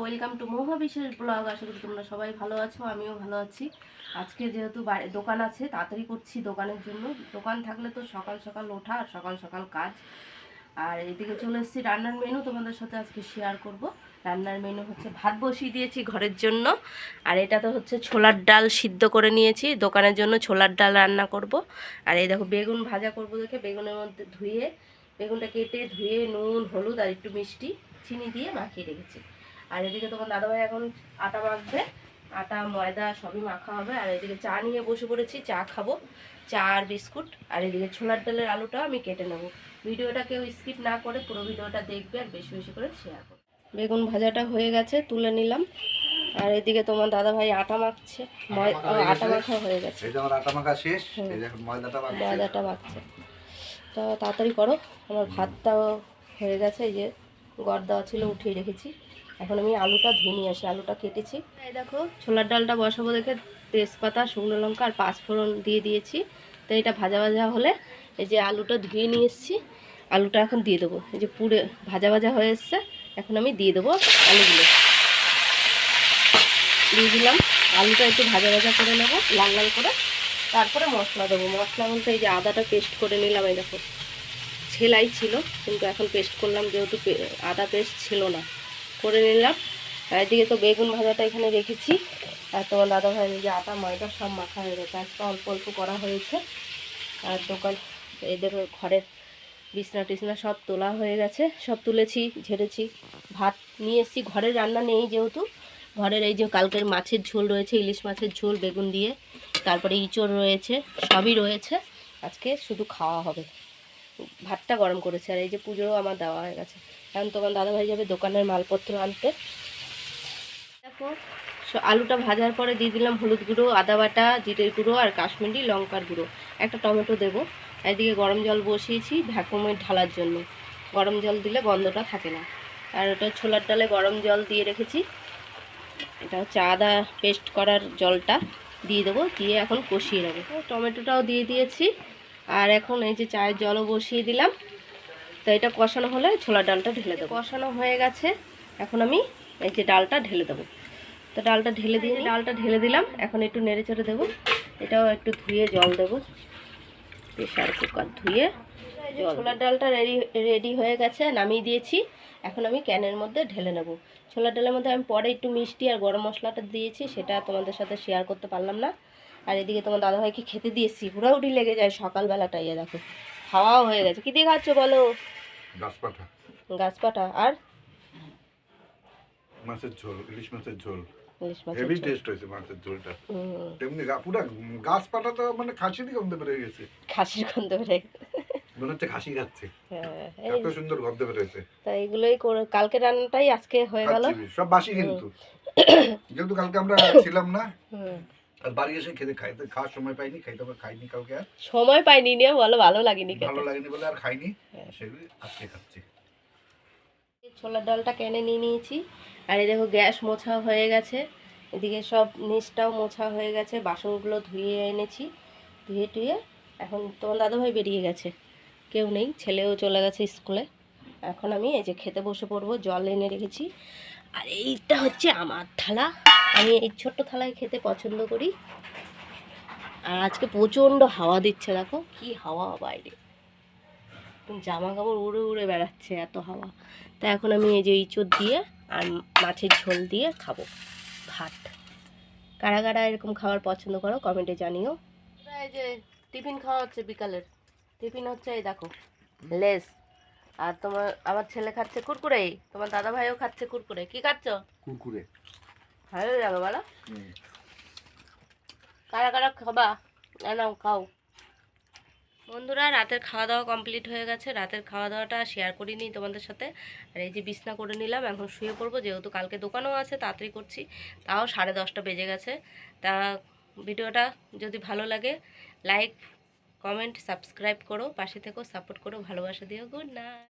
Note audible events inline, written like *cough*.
Welcome to মহা বিশেষ blog আশা করি তোমরা সবাই ভালো আছো, আমিও ভালো আছি। আজকে যেহেতু দোকান আছে, তাড়াতাড়ি করছি দোকানের জন্য। দোকান থাকলে তো সকাল সকাল ওঠা আর সকাল সকাল কাজ। আর এদিকে চলে এসেছি রান্নার মেনু তোমাদের সাথে আজকে শেয়ার করব। রান্নার মেনু হচ্ছে ভাত বসিয়ে দিয়েছি ঘরের জন্য। আর এটা তো হচ্ছে ছোলার ডাল সিদ্ধ করে নিয়েছি, দোকানের জন্য ছোলার ডাল রান্না করব। আর এই দেখো বেগুন ভাজা করব দেখে, বেগুনের মধ্যে ধুয়ে, বেগুনটা কেটে ধুয়ে, নুন, হলুদ আর একটু মিষ্টি, চিনি দিয়ে মাখিয়ে রেখেছি। আর এদিকে তোমার দাদাভাই এখন আটা মাখবে আটা ময়দা সবই মাখা হবে। আর এদিকে চা নিয়ে বসে পড়েছি চা খাব চা আর বিস্কুট। আর এদিকে ছোলার ডালের আলুটা আমি কেটে নেব। ভিডিওটা কেউ স্কিপ না করে পুরো ভিডিওটা দেখবে আর বেশি বেশি করে শেয়ার করবে। বেগুন ভাজাটা হয়ে গেছে তুলে নিলাম। আর এদিকে তোমার দাদা ভাই আটা মাখছে আটা মাখা হয়ে গেছে। এই আটা মাখা শেষ হুম। এই যে এখন ময়দাটা ময়দাটা মাখছে। তো তাড়াতাড়ি করো আমার ভাতটাও হয়ে গেছে এই যে গড় দেওয়া ছিল, উঠিয়ে রেখেছি। এখন আমি আলুটা ধুয়ে নিয়ে আসি, আলুটা কেটেছি। এই দেখো, ছোলার ডালটা বসাবো দেখে তেজপাতা, শুকনো লঙ্কা আর পাঁচফোড়ন দিয়ে দিয়েছি। তো এটা ভাজা ভাজা হলে এই যে আলুটা ধুয়ে নিয়ে এসেছি, আলুটা এখন দিয়ে দেবো। এই যে পুরে ভাজা ভাজা হয়ে এসছে, এখন আমি দিয়ে দেবো আলুগুলো। দিয়ে দিলাম, আলুটা একটু ভাজা ভাজা করে নেব, লাল লাল করে। তারপরে মশলা দেবো। মশলা বলতে এই যে আদাটা পেস্ট করে নিলাম, এই দেখো। ছেলাই ছিল, কিন্তু এখন পেস্ট করলাম, যেহেতু আদা পেস্ট ছিল না। করে নিলাম। এদিকে তো বেগুন ভাজাটা এখানে রেখেছি। আর তোমার দাদা ভাই যে আটা, ময়দা সব মাখা হয়ে গেছে। আজকে অল্প অল্প করা হয়েছে। আর দোকান, এদের ঘরের বিছনা টিছনা সব তোলা হয়ে গেছে। সব তুলেছি, ঝেড়েছি, ভাত নিয়ে এসেছি। ঘরের রান্না নেই যেহেতু। ঘরের এই যে কালকের মাছের ঝোল রয়েছে, ইলিশ মাছের ঝোল, বেগুন দিয়ে, তারপরে ইঁচড় রয়েছে, সবই রয়েছে। আজকে শুধু খাওয়া হবে। ভাতটা গরম করেছে আর এই যে পুজোও আমার দেওয়া হয়ে গেছে। এখন তোমার দাদাভাই যাবে দোকানের মালপত্র আনতে। দেখো আলুটা ভাজার পরে দিয়ে দিলাম হলুদ গুঁড়ো, আদা বাটা, জিরের গুঁড়ো আর কাশ্মীরি লঙ্কার গুঁড়ো। একটা টমেটো দেবো। এদিকে গরম জল বসিয়েছি ভ্যাকুমের ঢালার জন্য। গরম জল দিলে গন্ধটা থাকে না। আর ওটা ছোলার ডালে গরম জল দিয়ে রেখেছি। এটা হচ্ছে আদা পেস্ট করার জলটা দিয়ে দেবো, দিয়ে এখন কষিয়ে নেব। টমেটোটাও দিয়ে দিয়েছি। আর এখন এই যে চায়ের জলও বসিয়ে দিলাম। তো এটা কষানো হলে ছোলার ডালটা ঢেলে দেবো। কষানো হয়ে গেছে। এখন আমি এই যে ডালটা ঢেলে দেবো। তো ডালটা ঢেলে দিয়ে ডালটা ঢেলে দিলাম। এখন একটু নেড়ে চেড়ে দেবো। এটাও একটু ধুয়ে জল দেবো। প্রেশার কুকার ধুয়ে ছোলার ডালটা রেডি রেডি হয়ে গেছে নামিয়ে দিয়েছি। এখন আমি ক্যানের মধ্যে ঢেলে নেব। ছোলার ডালের মধ্যে আমি পরে একটু মিষ্টি আর গরম মশলাটা দিয়েছি সেটা তোমাদের সাথে শেয়ার করতে পারলাম না। আর এদিকে তোমার দাদাভাইকে খেতে দিয়েছি। হুড়াহুড়ি লেগে যায় সকালবেলাটাই এ দেখো। খাওয়াও হয়ে গেছে। কী দিয়ে খাচ্ছ বলো? গাছপাঠা গাছপাটা আর? মাছের ঝোল ইলিশ মাছের ঝোল। হেভি টেস্ট হয়েছে মাছের ঝোলটা। তেমনি পুরা গাছপাটা তো মানে খাসিরই গন্ধে বেরিয়ে গেছে। খাসির গন্ধ বেড়ে মনে হচ্ছে খাসি খাচ্ছে। হ্যাঁ এত সুন্দর গন্ধে তা কালকে রান্নাটাই আজকে হয়ে গেল। সব বাসি কিন্তু। যেহেতু কালকে আমরা *coughs* ছিলাম না আর বাড়ি এসে খেতে খাইতে খাওয়ার সময় পাইনি খাইতে খাইনি কালকে আর। সময় পাইনি নিয়ে বলো ভালো লাগেনি ভালো লাগেনি বলে আর খাইনি হ্যাঁ। সেগুলি আজকে খাচ্ছি। ছোলার ডালটা কেনে নিয়ে নিয়েছি আর এই দেখো গ্যাস মোছা হয়ে গেছে। এদিকে সব নিচটাও মোছা হয়ে গেছে বাসনগুলো ধুয়ে এনেছি ধুয়ে টুয়ে এখন তোমার দাদাভাই বেরিয়ে গেছে। কেউ নেই ছেলেও চলে গেছে স্কুলে। এখন আমি এই যে খেতে বসে পড়ব জল এনে রেখেছি। আর এইটা হচ্ছে আমার থালা। আমি এই ছোট্ট থালায় খেতে পছন্দ করি। আর আজকে প্রচণ্ড হাওয়া দিচ্ছে দেখো কি হাওয়া বাইরে। জামা কাপড় উড়ে উড়ে বেড়াচ্ছে এত হাওয়া। তা এখন আমি এই যে ইঁচড় দিয়ে আর মাছের ঝোল দিয়ে খাব ভাত। কারা কারা এরকম খাবার পছন্দ করো কমেন্টে জানিও। এই যে টিফিন খাওয়া হচ্ছে বিকালের। টিফিন হচ্ছে এই দেখো লেস। আর তোমার আমার ছেলে খাচ্ছে কুরকুরে তোমার দাদা ভাইও খাচ্ছে কুরকুরে। কি খাচ্ছ? কুরকুরে। ভালো লাগে বলো। কারা কারা খাবা? না নাও খাও। বন্ধুরা রাতের খাওয়া দাওয়া কমপ্লিট হয়ে গেছে। রাতের খাওয়া দাওয়াটা শেয়ার করিনি তোমাদের সাথে। আর এই যে বিছনা করে নিলাম এখন শুয়ে পড়ব। যেহেতু কালকে দোকানও আছে তাড়াতাড়ি করছি। তাও সাড়ে দশটা বেজে গেছে। তা ভিডিওটা যদি ভালো লাগে লাইক কমেন্ট সাবস্ক্রাইব করো পাশে থেকেও সাপোর্ট করো ভালোবাসা দিও। Good night